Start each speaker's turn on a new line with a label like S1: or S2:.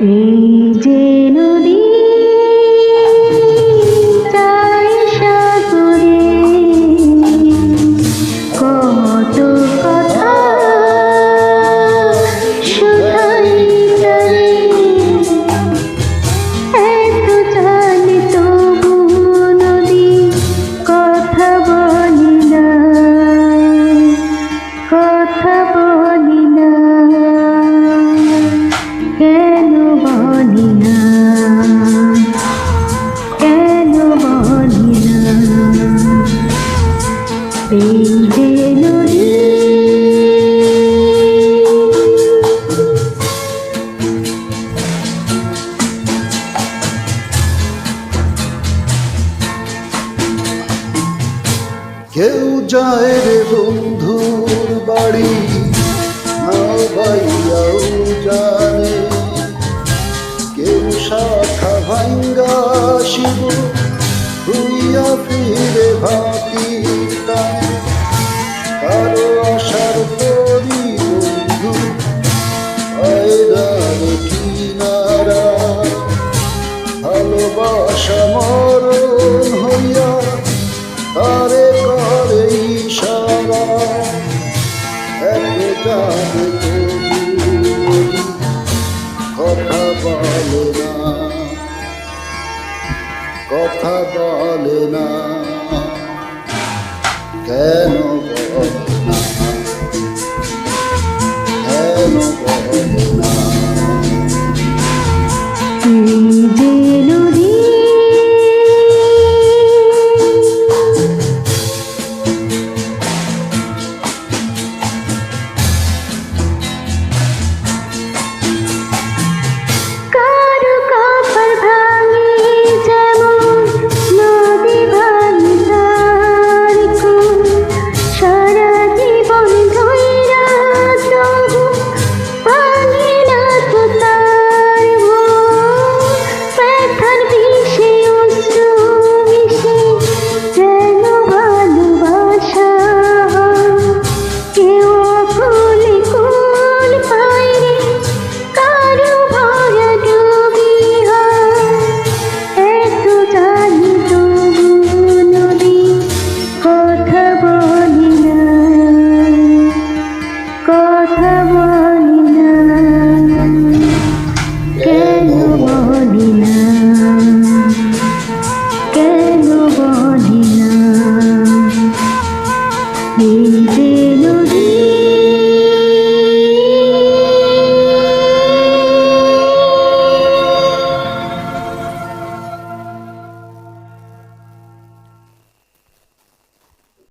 S1: Mm. জানি না কেন বলি না এই যে নদী।
S2: কেউ যায় রে বন্ধুর বাড়ি। শিব হুইয়া ফিরে ভাতি টানে কারও আশার তরি বন্ধু আয়দার কিনারা। ভালোবাসা মরণ হইয়া তারে কথা বলে না। কথা বলি না। কেন বলি না? কেন বলি না?